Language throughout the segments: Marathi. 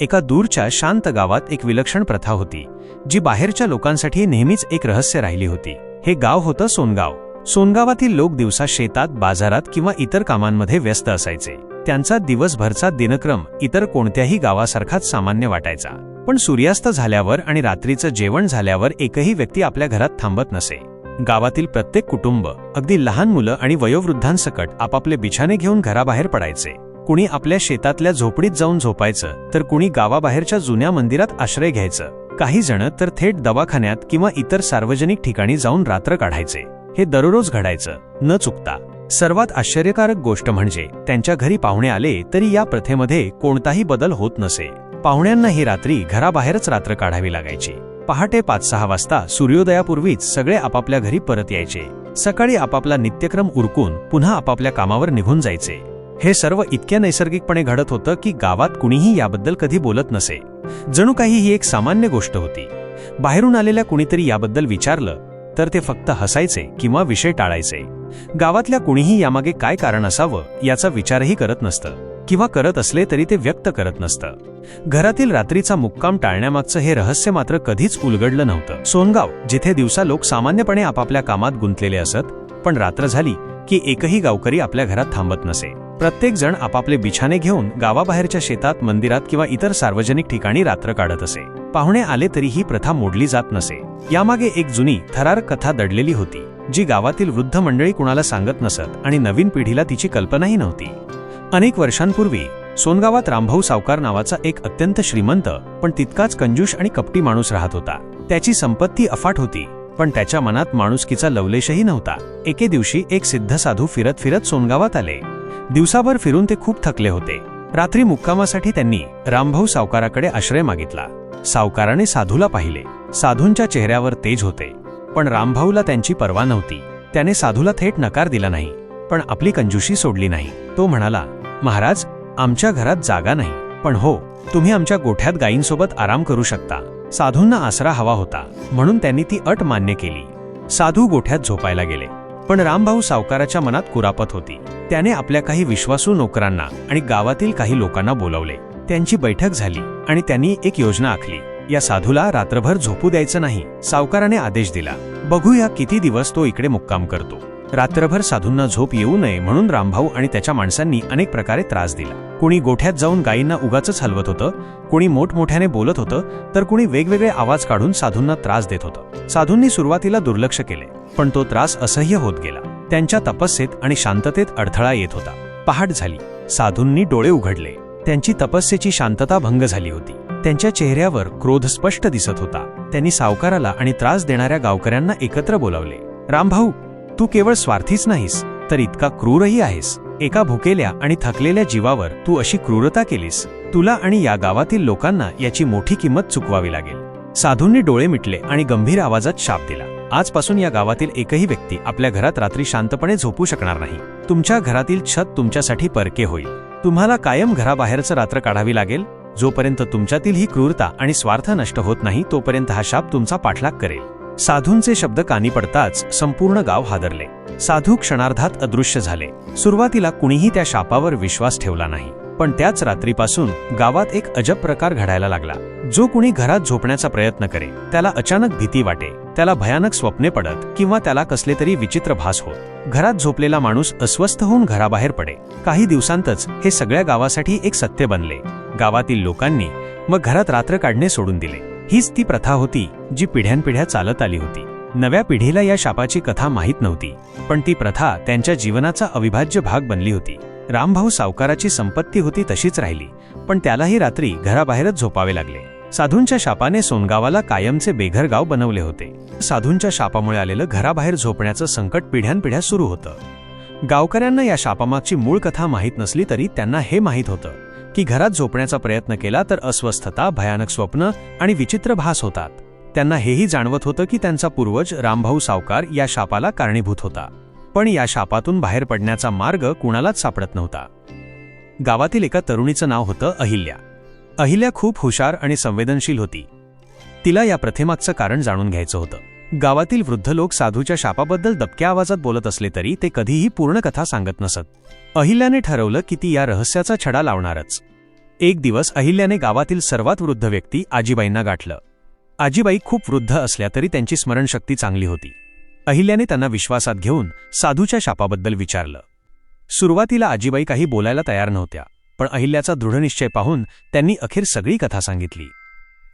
एका दूरच्या शांत गावात एक विलक्षण प्रथा होती जी बाहेरच्या लोकांसाठी नेहमीच एक रहस्य राहिली होती. हे गाव होतं सोनगाव. सोनगावातील लोक दिवसा शेतात बाजारात किंवा इतर कामांमध्ये व्यस्त असायचे. त्यांचा दिवसभरचा दिनक्रम इतर कोणत्याही गावासारखाच सामान्य वाटायचा. पण सूर्यास्त झाल्यावर आणि रात्रीचं जेवण झाल्यावर एकही व्यक्ती आपल्या घरात थांबत नसे. गावातील प्रत्येक कुटुंब अगदी लहान मुलं आणि वयोवृद्धांसकट आपापले बिछाने घेऊन घराबाहेर पडायचे. कुणी आपल्या शेतातल्या झोपडीत जाऊन झोपायचं तर कुणी गावाबाहेरच्या जुन्या मंदिरात आश्रय घ्यायचं. काही जण तर थेट दवाखान्यात किंवा इतर सार्वजनिक ठिकाणी जाऊन रात्र काढायचे. हे दररोज घडायचं न चुकता. सर्वात आश्चर्यकारक गोष्ट म्हणजे त्यांच्या घरी पाहुणे आले तरी या प्रथेमध्ये कोणताही बदल होत नसे. पाहुण्यांना ही रात्री घराबाहेरच रात्र काढावी लागायची. पहाटे पाच सहा वाजता सूर्योदयापूर्वीच सगळे आपापल्या घरी परत यायचे. सकाळी आपापला नित्यक्रम उरकून पुन्हा आपापल्या कामावर निघून जायचे. हे सर्व इतक्या नैसर्गिकपणे घडत होतं की गावात कुणीही याबद्दल कधी बोलत नसे. जणू काही ही एक सामान्य गोष्ट होती. बाहेरून आलेल्या कुणीतरी याबद्दल विचारलं तर ते फक्त हसायचे किंवा विषय टाळायचे. गावातल्या कुणीही यामागे काय कारण असावं याचा विचारही करत नसतं किंवा करत असले तरी ते व्यक्त करत नसतं. घरातील रात्रीचा मुक्काम टाळण्यामागचं हे रहस्य मात्र कधीच उलगडलं नव्हतं. सोनगाव जिथे दिवसा लोक सामान्यपणे आपापल्या कामात गुंतलेले असत पण रात्र झाली की एकही गावकरी आपल्या घरात थांबत नसे. प्रत्येकजण आपापले बिछाने घेऊन गावाबाहेरच्या शेतात मंदिरात किंवा इतर सार्वजनिक ठिकाणी रात्र काढत असे. पाहुणे आले तरी ही प्रथा मोडली जात नसे. यामागे एक जुनी थरार कथा दडलेली होती जी गावातील वृद्ध मंडळी कुणाला सांगत नसत आणि नवीन पिढीला तिची कल्पनाही नव्हती. अनेक वर्षांपूर्वी सोनगावात रामभाऊ सावकार नावाचा एक अत्यंत श्रीमंत पण तितकाच कंजूष आणि कपटी माणूस राहत होता. त्याची संपत्ती अफाट होती. पण त्याच्या मनात माणुसकीचा लवलेशही नव्हता. एके दिवशी एक सिद्ध साधू फिरत फिरत सोनगावात आले. दिवसाभर फिरून ते खूप थकले होते. रात्री मुक्कामासाठी त्यांनी रामभाऊ सावकाराकडे आश्रय मागितला. सावकाराने साधूला पाहिले. साधूंच्या चेहऱ्यावर तेज होते. पण रामभाऊला त्यांची पर्वा नव्हती. त्याने साधूला थेट नकार दिला नाही. पण आपली कंजूशी सोडली नाही. तो म्हणाला महाराज आमच्या घरात जागा नाही. पण हो तुम्ही आमच्या गोठ्यात गायींसोबत आराम करू शकता. साधूंना आसरा हवा होता म्हणून त्यांनी ती अट मान्य केली. साधू गोठ्यात झोपायला गेले पण रामभाऊ सावकाराच्या मनात कुरापत होती. त्याने आपल्या काही विश्वासू नोकरांना आणि गावातील काही लोकांना बोलावले. त्यांची बैठक झाली आणि त्यांनी एक योजना आखली. या साधूला रात्रभर झोपू द्यायचं नाही सावकाराने आदेश दिला. बघूया किती दिवस तो इकडे मुक्काम करतो. रात्रभर साधूंना झोप येऊ नये म्हणून रामभाऊ आणि त्याच्या माणसांनी अनेक प्रकारे त्रास दिला. कुणी गोठ्यात जाऊन गायींना उगाच हलवत होतं कुणी मोठमोठ्याने बोलत होतं तर कुणी वेगवेगळे आवाज काढून साधूंना त्रास देत होतं. साधूंनी सुरुवातीला दुर्लक्ष केले पण तो त्रास असह्य होत गेला. त्यांच्या तपस्येत आणि शांततेत अडथळा येत होता. पहाट झाली. साधूंनी डोळे उघडले. त्यांची तपस्येची शांतता भंग झाली होती. त्यांच्या चेहऱ्यावर क्रोध स्पष्ट दिसत होता. त्यांनी सावकाराला आणि त्रास देणाऱ्या गावकऱ्यांना एकत्र बोलावले. रामभाऊ तू केवळ स्वार्थीच नाहीस तर इतका क्रूरही आहेस. एका भुकेल्या आणि थकलेल्या जीवावर तू अशी क्रूरता केलीस. तुला आणि या गावातील लोकांना याची मोठी किंमत चुकवावी लागेल. साधूंनी डोळे मिटले आणि गंभीर आवाजात शाप दिला. आजपासून या गावातील एकही व्यक्ती आपल्या घरात रात्री शांतपणे झोपू शकणार नाही. तुमच्या घरातील छत तुमच्यासाठी परके होईल. तुम्हाला कायम घराबाहेरचं रात्र काढावी लागेल. जोपर्यंत तुमच्यातील ही क्रूरता आणि स्वार्थ नष्ट होत नाही तोपर्यंत हा शाप तुमचा पाठलाग करेल. साधूंचे शब्द कानी पडताच संपूर्ण गाव हादरले. साधू क्षणार्धात अदृश्य झाले. सुरुवातीला कुणीही त्या शापावर विश्वास ठेवला नाही. पण त्याच रात्रीपासून गावात एक अजब प्रकार घडायला लागला. जो कुणी घरात झोपण्याचा प्रयत्न करे त्याला अचानक भीती वाटे. त्याला भयानक स्वप्ने पडत किंवा त्याला कसले तरी विचित्र भास होत. घरात झोपलेला माणूस अस्वस्थ होऊन घराबाहेर पडे. काही दिवसांतच हे सगळ्या गावासाठी एक सत्य बनले. गावातील लोकांनी मग घरात रात्र काढणे सोडून दिले. हीच ती प्रथा होती जी पिढ्यानपिढ्या चालत आली होती. नव्या पिढीला या शापाची कथा माहीत नव्हती पण ती प्रथा त्यांच्या जीवनाचा अविभाज्य भाग बनली होती. रामभाऊ सावकाराची संपत्ती होती तशीच राहिली पण त्यालाही रात्री घराबाहेरच झोपावे लागले. साधूंच्या शापाने सोनगावाला कायमचे बेघर गाव बनवले होते. साधूंच्या शापामुळे आलेलं घराबाहेर झोपण्याचं संकट पिढ्यानपिढ्या सुरू होतं. गावकऱ्यांना या शापामागची मूळ कथा माहीत नसली तरी त्यांना हे माहीत होतं. की घरात झोपण्याचा प्रयत्न केला तर अस्वस्थता भयानक स्वप्न आणि विचित्र भास होतात. त्यांना हेही जाणवत होतं की त्यांचा पूर्वज रामभाऊ सावकार या शापाला कारणीभूत होता. पण या शापातून बाहेर पडण्याचा मार्ग कुणालाच सापडत नव्हता. गावातील एका तरुणीचं नाव होतं अहिल्या. अहिल्या खूप हुशार आणि संवेदनशील होती. तिला या प्रथेमागचं कारण जाणून घ्यायचं होतं. गावातील वृद्ध लोक साधूच्या शापाबद्दल दबक्या आवाजात बोलत असले तरी ते कधीही पूर्ण कथा सांगत नसत. अहिल्याने ठरवलं की ती या रहस्याचा छडा लावणारच. एक दिवस अहिल्याने गावातील सर्वात वृद्ध व्यक्ती आजीबाईंना गाठलं. आजीबाई खूप वृद्ध असल्या तरी त्यांची स्मरणशक्ती चांगली होती. अहिल्याने त्यांना विश्वासात घेऊन साधूच्या शापाबद्दल विचारलं. सुरुवातीला आजीबाई काही बोलायला तयार नव्हत्या पण अहिल्याचा दृढनिश्चय पाहून त्यांनी अखेर सगळी कथा सांगितली.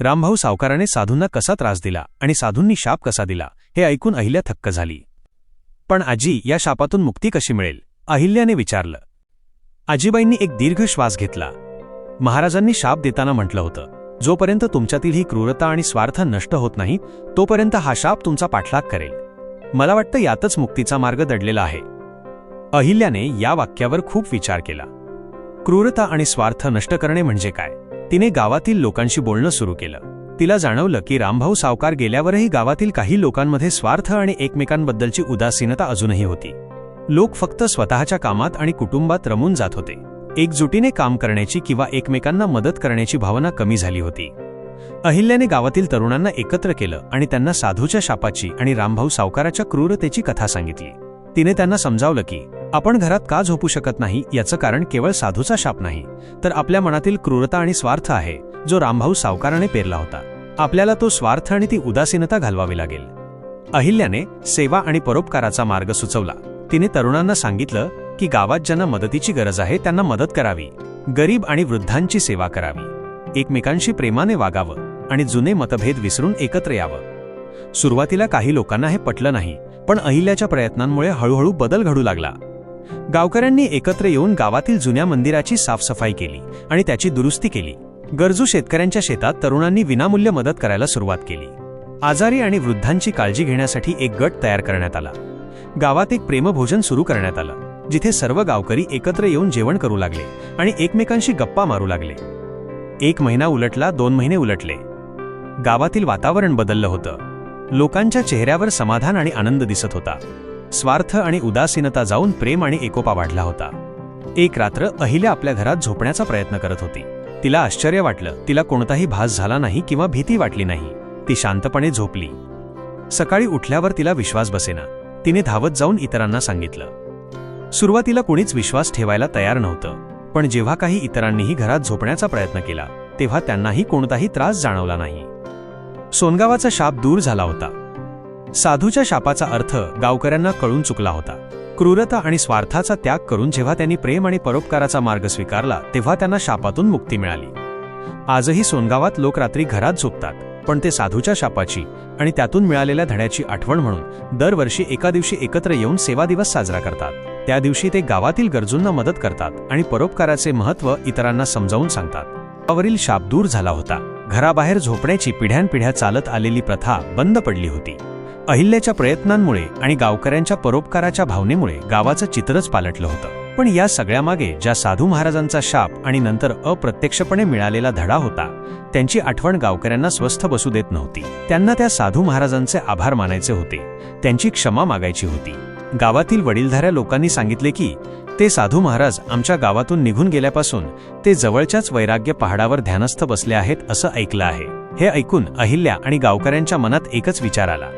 रामभाऊ सावकाराने साधूंना कसा त्रास दिला आणि साधूंनी शाप कसा दिला हे ऐकून अहिल्या थक्क झाली. पण आजी या शापातून मुक्ती कशी मिळेल? अहिल्याने विचारलं. आजीबाईंनी एक दीर्घ श्वास घेतला. महाराजांनी शाप देताना म्हटलं होतं जोपर्यंत तुमच्यातील ही क्रूरता आणि स्वार्थ नष्ट होत नाही तोपर्यंत हा शाप तुमचा पाठलाग करेल. मला वाटतं यातच मुक्तीचा मार्ग दडलेला आहे. अहिल्याने या वाक्यावर खूप विचार केला. क्रूरता आणि स्वार्थ नष्ट करणे म्हणजे काय? तिने गावातील लोकांशी बोलणं सुरू केलं. तिला जाणवलं की रामभाऊ सावकार गेल्यावरही गावातील काही लोकांमध्ये स्वार्थ आणि एकमेकांबद्दलची उदासीनता अजूनही होती. लोक फक्त स्वतःच्या कामात आणि कुटुंबात रमून जात होते. एकजुटीने काम करण्याची किंवा एकमेकांना मदत करण्याची भावना कमी झाली होती. अहिल्याने गावातील तरुणांना एकत्र केलं आणि त्यांना साधूच्या शापाची आणि रामभाऊ सावकाराच्या क्रूरतेची कथा सांगितली. तिने त्यांना समजावलं की आपण घरात का झोपू शकत नाही? याचं कारण केवळ साधूचा शाप नाही. तर आपल्या मनातील क्रूरता आणि स्वार्थ आहे जो रामभाऊ सावकाराने पेरला होता. आपल्याला तो स्वार्थ आणि ती उदासीनता घालवावी लागेल. अहिल्याने सेवा आणि परोपकाराचा मार्ग सुचवला. तिने तरुणांना सांगितलं की गावात ज्यांना मदतीची गरज आहे त्यांना मदत करावी. गरीब आणि वृद्धांची सेवा करावी. एकमेकांशी प्रेमाने वागावं आणि जुने मतभेद विसरून एकत्र यावं. सुरुवातीला काही लोकांना हे पटलं नाही पण अहिल्याच्या प्रयत्नांमुळे हळूहळू बदल घडू लागला. गावकऱ्यांनी एकत्र येऊन गावातील जुन्या मंदिराची साफसफाई केली आणि त्याची दुरुस्ती केली. गरजू शेतकऱ्यांच्या शेतात तरुणांनी विनामूल्य मदत करायला सुरुवात केली. आजारी आणि वृद्धांची काळजी घेण्यासाठी एक गट तयार करण्यात आला. गावात एक प्रेमभोजन सुरू करण्यात आलं जिथे सर्व गावकरी एकत्र येऊन जेवण करू लागले आणि एकमेकांशी गप्पा मारू लागले. एक महिना उलटला दोन महिने उलटले. गावातील वातावरण बदललं होतं. लोकांच्या चेहऱ्यावर समाधान आणि आनंद दिसत होता. स्वार्थ आणि उदासीनता जाऊन प्रेम आणि एकोपा वाढला होता. एक रात्र अहिल्या आपल्या घरात झोपण्याचा प्रयत्न करत होती. तिला आश्चर्य वाटलं तिला कोणताही भास झाला नाही किंवा भीती वाटली नाही. ती शांतपणे झोपली. सकाळी उठल्यावर तिला विश्वास बसेना. तिने धावत जाऊन इतरांना सांगितलं. सुरुवातीला कुणीच विश्वास ठेवायला तयार नव्हतं पण जेव्हा काही इतरांनीही घरात झोपण्याचा प्रयत्न केला तेव्हा त्यांनाही कोणताही त्रास जाणवला नाही. सोनगावाचा शाप दूर झाला होता. साधूच्या शापाचा अर्थ गावकऱ्यांना कळून चुकला होता. क्रूरता आणि स्वार्थाचा त्याग करून जेव्हा त्यांनी प्रेम आणि परोपकाराचा मार्ग स्वीकारला तेव्हा त्यांना शापातून मुक्ती मिळाली. आजही सोनगावात लोक रात्री घरात झोपतात. पण ते साधूच्या शापाची आणि त्यातून मिळालेल्या धड्याची आठवण म्हणून दरवर्षी एका दिवशी एकत्र येऊन सेवा दिवस साजरा करतात. त्या दिवशी ते गावातील गरजूंना मदत करतात आणि परोपकाराचे महत्त्व इतरांना समजावून सांगतात. त्यावरील शाप दूर झाला होता. घराबाहेर झोपण्याची पिढ्यानपिढ्या चालत आलेली प्रथा बंद पडली होती. अहिल्याच्या प्रयत्नांमुळे आणि गावकऱ्यांच्या परोपकाराच्या भावनेमुळे गावाचं चित्रच पालटलं होतं. पण या सगळ्यामागे ज्या साधू महाराजांचा शाप आणि नंतर अप्रत्यक्षपणे मिळालेला धडा होता त्यांची आठवण गावकऱ्यांना स्वस्थ बसू देत नव्हती. त्यांना त्या साधू महाराजांचे आभार मानायचे होते. त्यांची क्षमा मागायची होती. गावातील वडीलधाऱ्या लोकांनी सांगितले की ते साधू महाराज आमच्या गावातून निघून गेल्यापासून ते जवळच्याच वैराग्य पहाडावर ध्यानस्थ बसले आहेत असं ऐकलं आहे. हे ऐकून अहिल्या आणि गावकऱ्यांच्या मनात एकच विचार आला.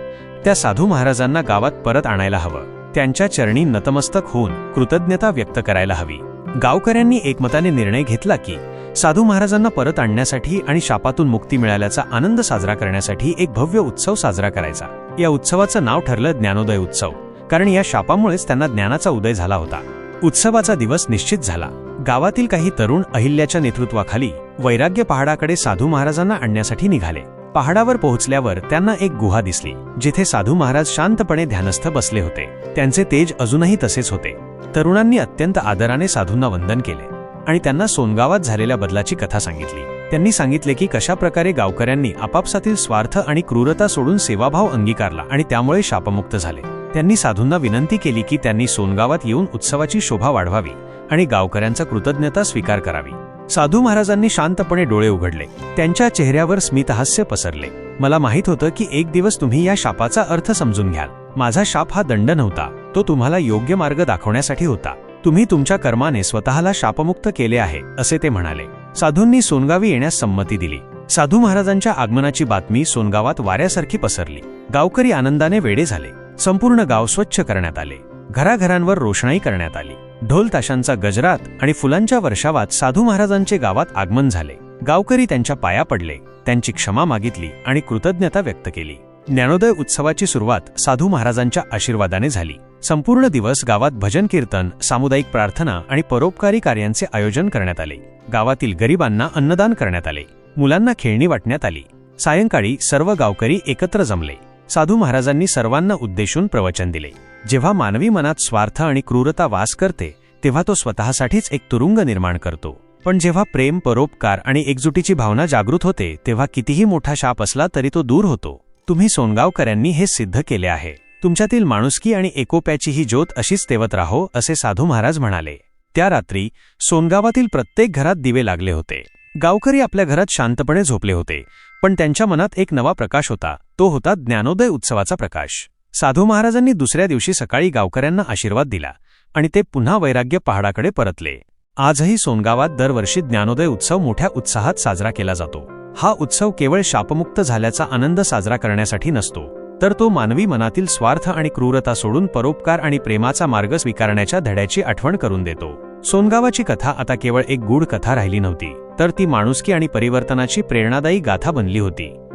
त्या साधू महाराजांना गावात परत आणायला हवं. त्यांच्या चरणी नतमस्तक होऊन कृतज्ञता व्यक्त करायला हवी. गावकऱ्यांनी एकमताने निर्णय घेतला की साधू महाराजांना परत आणण्यासाठी आणि शापातून मुक्ती मिळाल्याचा आनंद साजरा करण्यासाठी एक भव्य उत्सव साजरा करायचा. या उत्सवाचं नाव ठरलं ज्ञानोदय उत्सव कारण या शापामुळेच त्यांना ज्ञानाचा उदय झाला होता. उत्सवाचा दिवस निश्चित झाला. गावातील काही तरुण अहिल्याच्या नेतृत्वाखाली वैराग्य पहाडाकडे साधू महाराजांना आणण्यासाठी निघाले. पहाडावर पोहोचल्यावर त्यांना एक गुहा दिसली जिथे साधू महाराज शांतपणे ध्यानस्थ बसले होते. त्यांचे तेज अजूनही तसेच होते. तरुणांनी अत्यंत आदराने साधूंना वंदन केले आणि त्यांना सोनगावात झालेल्या बदलाची कथा सांगितली. त्यांनी सांगितले की कशा प्रकारे गावकऱ्यांनी आपापसातील स्वार्थ आणि क्रूरता सोडून सेवाभाव अंगीकारला आणि त्यामुळे शापमुक्त झाले. त्यांनी साधूंना विनंती केली की त्यांनी सोनगावात येऊन उत्सवाची शोभा वाढवावी आणि गावकऱ्यांचा कृतज्ञता स्वीकार करावी. साधू महाराजांनी शांतपणे डोळे उघडले. त्यांच्या चेहऱ्यावर स्मितहास्य पसरले. मला माहीत होतं की एक दिवस तुम्ही या शापाचा अर्थ समजून घ्याल. माझा शाप हा दंड नव्हता. तो तुम्हाला योग्य मार्ग दाखवण्यासाठी होता. तुम्ही तुमच्या कर्माने स्वतःला शापमुक्त केले आहे असे ते म्हणाले. साधूंनी सोनगावी येण्यास संमती दिली. साधू महाराजांच्या आगमनाची बातमी सोनगावात वाऱ्यासारखी पसरली. गावकरी आनंदाने वेडे झाले. संपूर्ण गाव स्वच्छ करण्यात आले. घराघरांवर रोषणाई करण्यात आली. ढोल ताशांचा गजरात आणि फुलांच्या वर्षावात साधू महाराजांचे गावात आगमन झाले. गावकरी त्यांच्या पाया पडले त्यांची क्षमा मागितली आणि कृतज्ञता व्यक्त केली. ज्ञानोदय उत्सवाची सुरुवात साधू महाराजांच्या आशीर्वादाने झाली. संपूर्ण दिवस गावात भजन कीर्तन सामुदायिक प्रार्थना आणि परोपकारी कार्यांचे आयोजन करण्यात आले. गावातील गरिबांना अन्नदान करण्यात आले. मुलांना खेळणी वाटण्यात आली. सायंकाळी सर्व गावकरी एकत्र जमले. साधू महाराजांनी सर्वांना उद्देशून प्रवचन दिले. जेव्हा मानवी मनात स्वार्थ आणि क्रूरता वास करते तेव्हा तो स्वतःसाठीच एक तुरुंग निर्माण करतो. पण जेव्हा प्रेम परोपकार आणि एकजुटीची भावना जागृत होते तेव्हा कितीही मोठा शाप असला तरी तो दूर होतो. तुम्ही सोनगावकरांनी हे सिद्ध केले आहे. तुमच्यातील माणुसकी आणि एकोप्याची ही ज्योत अशीच तेवत राहो असे साधू महाराज म्हणाले. त्या रात्री सोनगावातील प्रत्येक घरात दिवे लागले होते. गावकरी आपल्या घरात शांतपणे झोपले होते पण त्यांच्या मनात एक नवा प्रकाश होता. तो होता ज्ञानोदय उत्सवाचा प्रकाश. साधू महाराजांनी दुसऱ्या दिवशी सकाळी गावकऱ्यांना आशीर्वाद दिला आणि ते पुन्हा वैराग्य पहाडाकडे परतले. आजही सोनगावात दरवर्षी ज्ञानोदय उत्सव मोठ्या उत्साहात साजरा केला जातो. हा उत्सव केवळ शापमुक्त झाल्याचा आनंद साजरा करण्यासाठी नसतो तर तो मानवी मनातील स्वार्थ आणि क्रूरता सोडून परोपकार आणि प्रेमाचा मार्ग स्वीकारण्याच्या धड्याची आठवण करून देतो. सोनगावाची कथा आता केवळ एक गूढ कथा राहिली नव्हती तर ती माणुसकी आणि परिवर्तनाची प्रेरणादायी गाथा बनली होती.